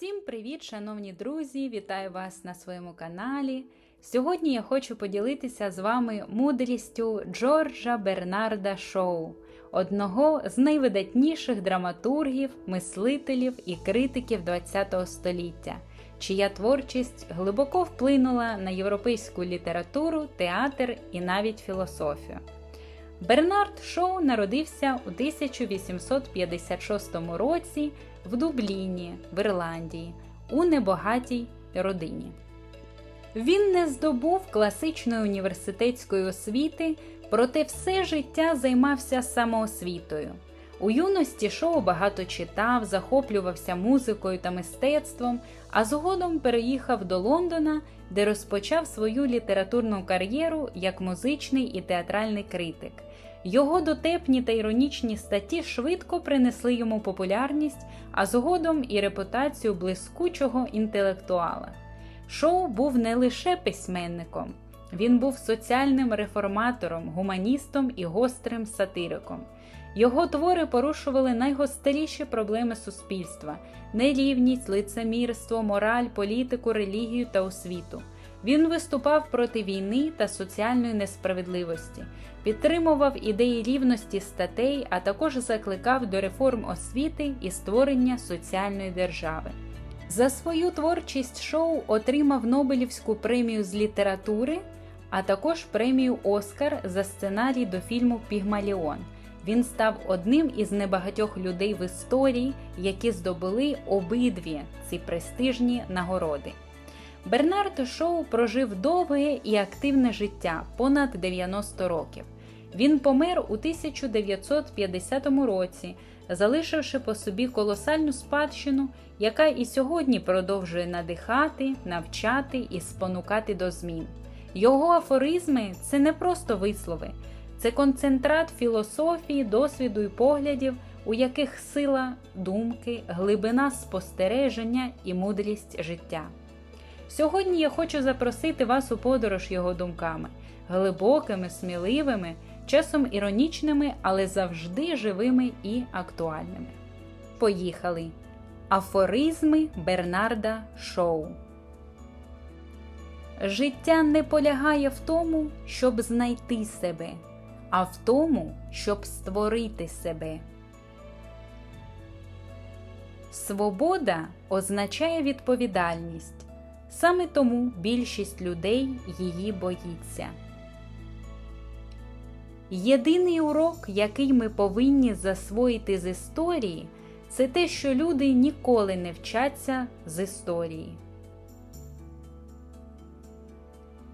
Всім привіт, шановні друзі! Вітаю вас на своєму каналі. Сьогодні я хочу поділитися з вами мудрістю Джорджа Бернарда Шоу, одного з найвидатніших драматургів, мислителів і критиків ХХ століття, чия творчість глибоко вплинула на європейську літературу, театр і навіть філософію. Бернард Шоу народився у 1856 році в Дубліні, в Ірландії, у небагатій родині. Він не здобув класичної університетської освіти, проте все життя займався самоосвітою. У юності шоу багато читав, захоплювався музикою та мистецтвом, а згодом переїхав до Лондона, де розпочав свою літературну кар'єру як музичний і театральний критик. Його дотепні та іронічні статті швидко принесли йому популярність, а згодом і репутацію блискучого інтелектуала. Шоу був не лише письменником, він був соціальним реформатором, гуманістом і гострим сатириком. Його твори порушували найгостріші проблеми суспільства: нерівність, лицемірство, мораль, політику, релігію та освіту. Він виступав проти війни та соціальної несправедливості, підтримував ідеї рівності статей, а також закликав до реформ освіти і створення соціальної держави. За свою творчість шоу отримав Нобелівську премію з літератури, а також премію Оскар за сценарій до фільму Пігмаліон. Він став одним із небагатьох людей в історії, які здобули обидві ці престижні нагороди. Бернард Шоу прожив довге і активне життя понад 90 років. Він помер у 1950 році, залишивши по собі колосальну спадщину, яка і сьогодні продовжує надихати, навчати і спонукати до змін. Його афоризми це не просто вислови, це концентрат філософії, досвіду і поглядів, у яких сила думки, глибина спостереження і мудрість життя. Сьогодні я хочу запросити вас у подорож його думками, глибокими, сміливими, часом іронічними, але завжди живими і актуальними. Поїхали! Афоризми Бернарда Шоу. Життя не полягає в тому, щоб знайти себе, а в тому, щоб створити себе. Свобода означає відповідальність. Саме тому більшість людей її боїться. Єдиний урок, який ми повинні засвоїти з історії, це те, що люди ніколи не вчаться з історії.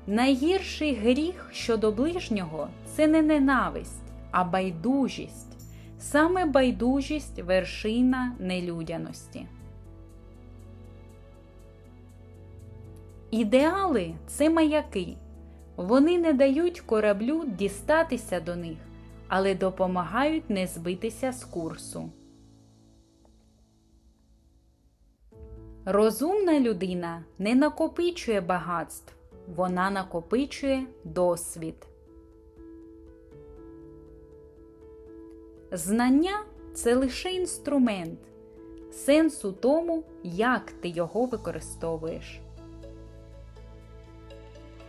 Найгірший гріх щодо ближнього це не ненависть, а байдужість. Саме байдужість вершина нелюдяності. Ідеали це маяки. Вони не дають кораблю дістатися до них, але допомагають не збитися з курсу. Розумна людина не накопичує багатств, вона накопичує досвід. Знання це лише інструмент, сенс у тому, як ти його використовуєш.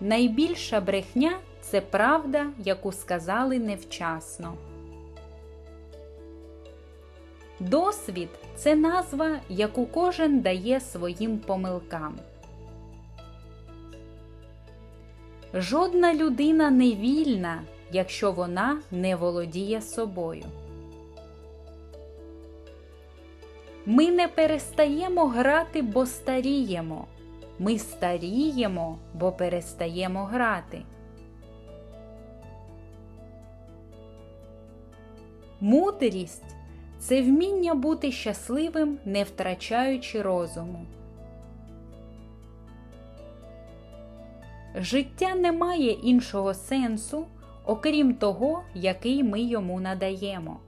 Найбільша брехня це правда, яку сказали невчасно. Досвід це назва, яку кожен дає своїм помилкам. Жодна людина не вільна, якщо вона не володіє собою. Ми не перестаємо грати, бо старіємо. Ми старіємо, бо перестаємо грати. Мудрість це вміння бути щасливим, не втрачаючи розуму. Життя не має іншого сенсу, окрім того, який ми йому надаємо.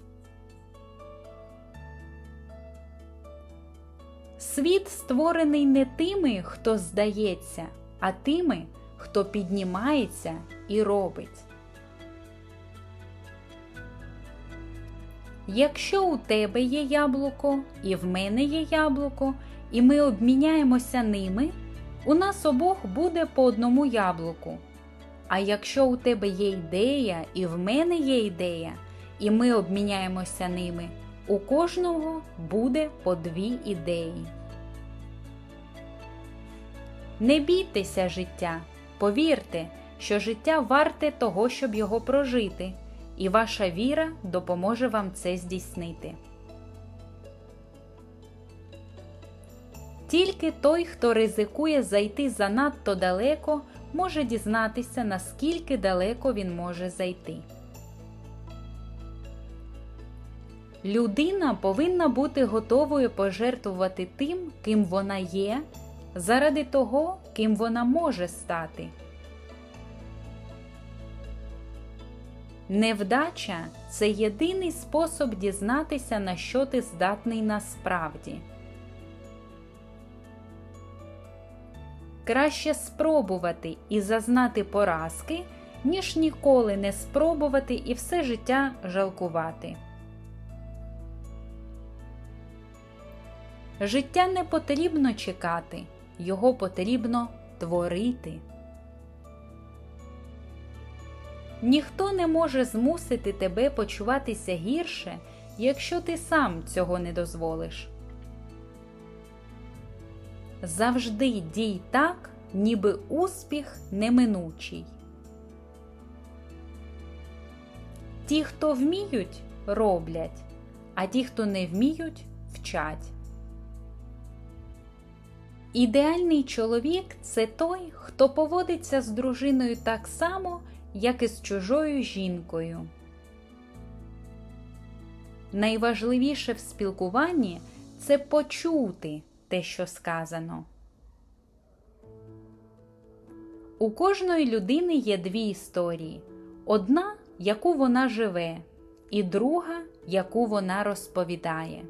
Світ створений не тими, хто здається, а тими, хто піднімається і робить. Якщо у тебе є яблуко, і в мене є яблуко, і ми обміняємося ними, у нас обох буде по одному яблуку. А якщо у тебе є ідея, і в мене є ідея, і ми обміняємося ними, у кожного буде по дві ідеї. Не бійтеся життя, повірте, що життя варте того, щоб його прожити, і ваша віра допоможе вам це здійснити. Тільки той, хто ризикує зайти занадто далеко, може дізнатися, наскільки далеко він може зайти. Людина повинна бути готовою пожертвувати тим, ким вона є, заради того, ким вона може стати. Невдача це єдиний спосіб дізнатися, на що ти здатний насправді. Краще спробувати і зазнати поразки, ніж ніколи не спробувати і все життя жалкувати. Життя не потрібно чекати, його потрібно творити. Ніхто не може змусити тебе почуватися гірше, якщо ти сам цього не дозволиш. Завжди дій так, ніби успіх неминучий. Ті, хто вміють, роблять, а ті, хто не вміють, вчать. Ідеальний чоловік це той, хто поводиться з дружиною так само, як і з чужою жінкою. Найважливіше в спілкуванні це почути те, що сказано. У кожної людини є дві історії: одна, яку вона живе, і друга, яку вона розповідає.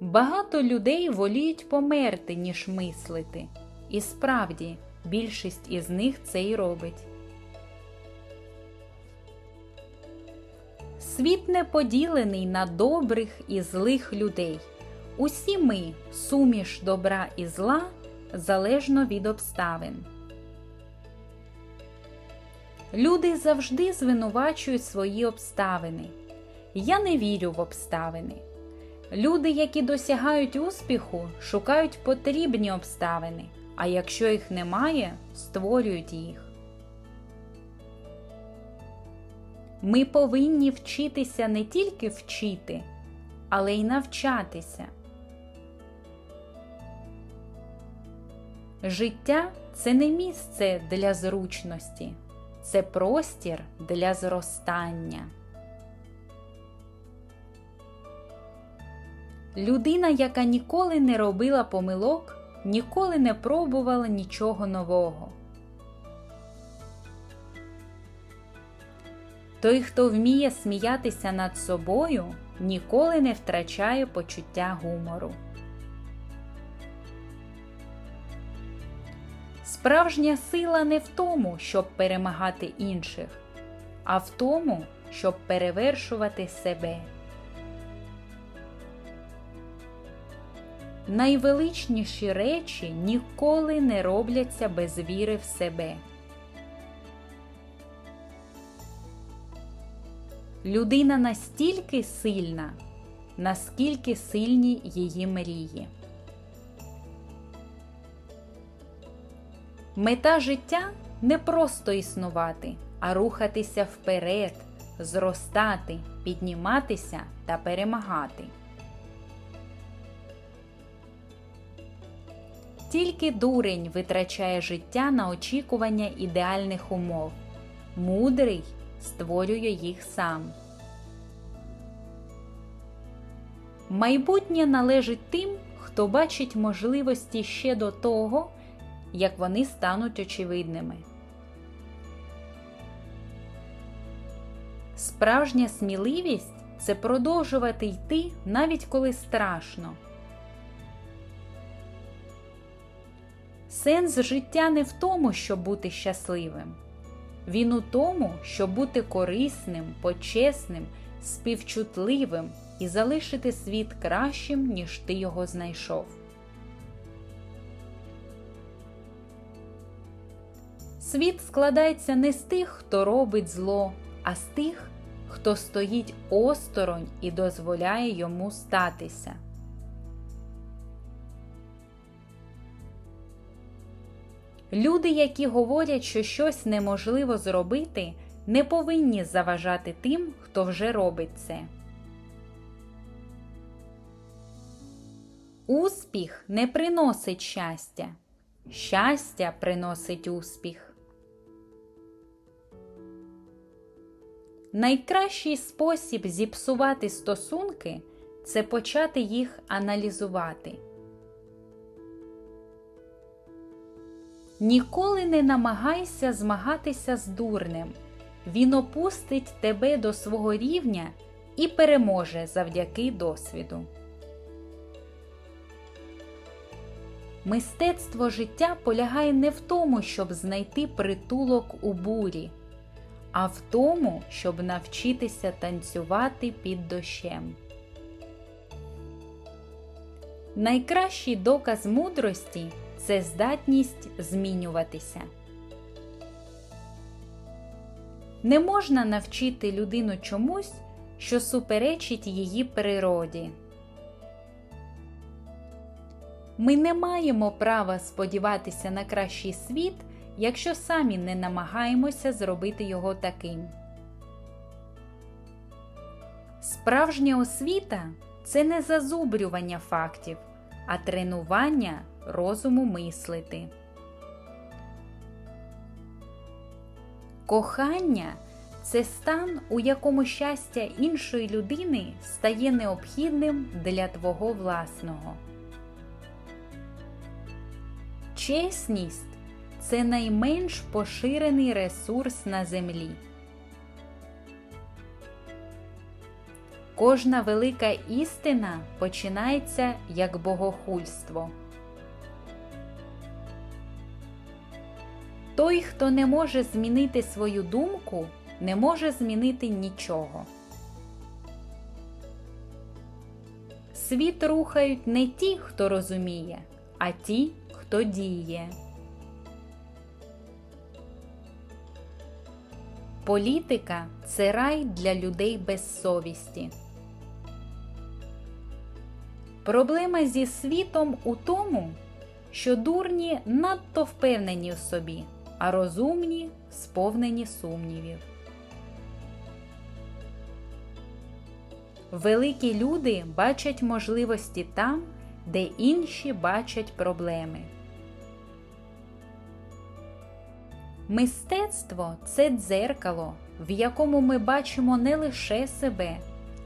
Багато людей воліють померти, ніж мислити, і справді більшість із них це й робить. Світ не поділений на добрих і злих людей. Усі ми суміш добра і зла залежно від обставин. Люди завжди звинувачують свої обставини. Я не вірю в обставини. Люди, які досягають успіху, шукають потрібні обставини, а якщо їх немає, створюють їх. Ми повинні вчитися не тільки вчити, але й навчатися. Життя це не місце для зручності, це простір для зростання. Людина, яка ніколи не робила помилок, ніколи не пробувала нічого нового. Той, хто вміє сміятися над собою, ніколи не втрачає почуття гумору. Справжня сила не в тому, щоб перемагати інших, а в тому, щоб перевершувати себе. Найвеличніші речі ніколи не робляться без віри в себе. Людина настільки сильна, наскільки сильні її мрії. Мета життя не просто існувати, а рухатися вперед, зростати, підніматися та перемагати. Тільки дурень витрачає життя на очікування ідеальних умов. Мудрий створює їх сам. Майбутнє належить тим, хто бачить можливості ще до того, як вони стануть очевидними. Справжня сміливість це продовжувати йти навіть коли страшно. Сенс життя не в тому, щоб бути щасливим. Він у тому, щоб бути корисним, почесним, співчутливим і залишити світ кращим, ніж ти його знайшов. Світ складається не з тих, хто робить зло, а з тих, хто стоїть осторонь і дозволяє йому статися. Люди, які говорять, що щось неможливо зробити, не повинні заважати тим, хто вже робить це. Успіх не приносить щастя. Щастя приносить успіх. Найкращий спосіб зіпсувати стосунки це почати їх аналізувати. Ніколи не намагайся змагатися з дурнем. Він опустить тебе до свого рівня і переможе завдяки досвіду. Мистецтво життя полягає не в тому, щоб знайти притулок у бурі, а в тому, щоб навчитися танцювати під дощем. Найкращий доказ мудрості це здатність змінюватися. Не можна навчити людину чомусь, що суперечить її природі. Ми не маємо права сподіватися на кращий світ, якщо самі не намагаємося зробити його таким. Справжня освіта це не зазубрювання фактів, а тренування розуму мислити. Кохання це стан, у якому щастя іншої людини стає необхідним для твого власного. Чесність це найменш поширений ресурс на землі. Кожна велика істина починається як богохульство. Той, хто не може змінити свою думку, не може змінити нічого. Світ рухають не ті, хто розуміє, а ті, хто діє. Політика це рай для людей без совісті. Проблема зі світом у тому, що дурні надто впевнені в собі, а розумні сповнені сумнівів. Великі люди бачать можливості там, де інші бачать проблеми. Мистецтво це дзеркало, в якому ми бачимо не лише себе,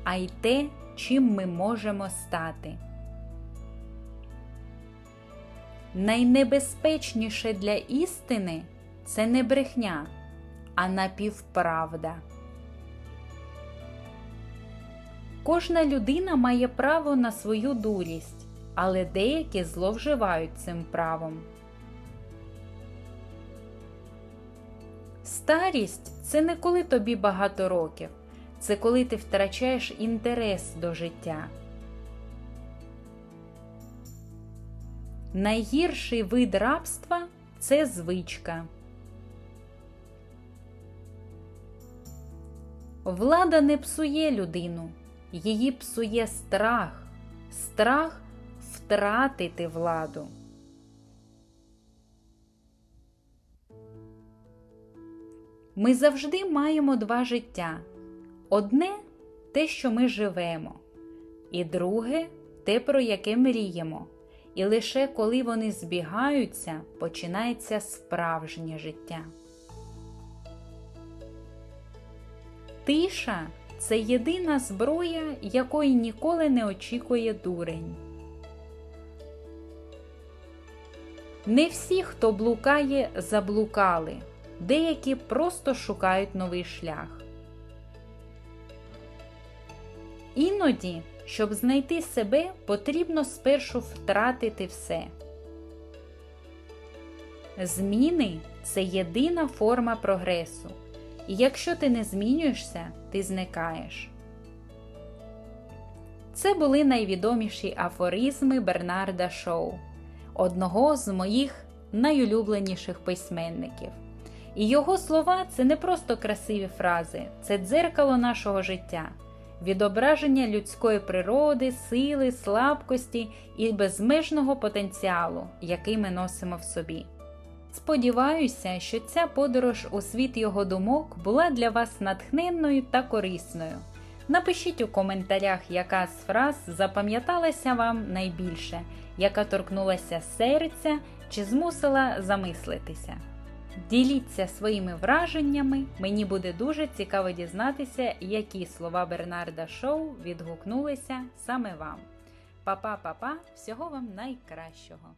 а й те, чим ми можемо стати. Найнебезпечніше для істини це не брехня, а напівправда. Кожна людина має право на свою дурість, але деякі зловживають цим правом. Старість це не коли тобі багато років, це коли ти втрачаєш інтерес до життя. Найгірший вид рабства це звичка. Влада не псує людину, її псує страх, страх втратити владу. Ми завжди маємо два життя. Одне те, що ми живемо, і друге те, про яке мріємо. І лише коли вони збігаються, починається справжнє життя. Тиша це єдина зброя, якої ніколи не очікує дурень. Не всі, хто блукає, заблукали, деякі просто шукають новий шлях. Іноді, щоб знайти себе, потрібно спершу втратити все. Зміни це єдина форма прогресу. І якщо ти не змінюєшся, ти зникаєш. Це були найвідоміші афоризми Бернарда Шоу, одного з моїх найулюбленіших письменників. І його слова це не просто красиві фрази, це дзеркало нашого життя, відображення людської природи, сили, слабкості і безмежного потенціалу, який ми носимо в собі. Сподіваюся, що ця подорож у світ його думок була для вас натхненною та корисною. Напишіть у коментарях, яка з фраз запам'яталася вам найбільше, яка торкнулася серця чи змусила замислитися. Діліться своїми враженнями, мені буде дуже цікаво дізнатися, які слова Бернарда Шоу відгукнулися саме вам. Па-па-па-па, всього вам найкращого!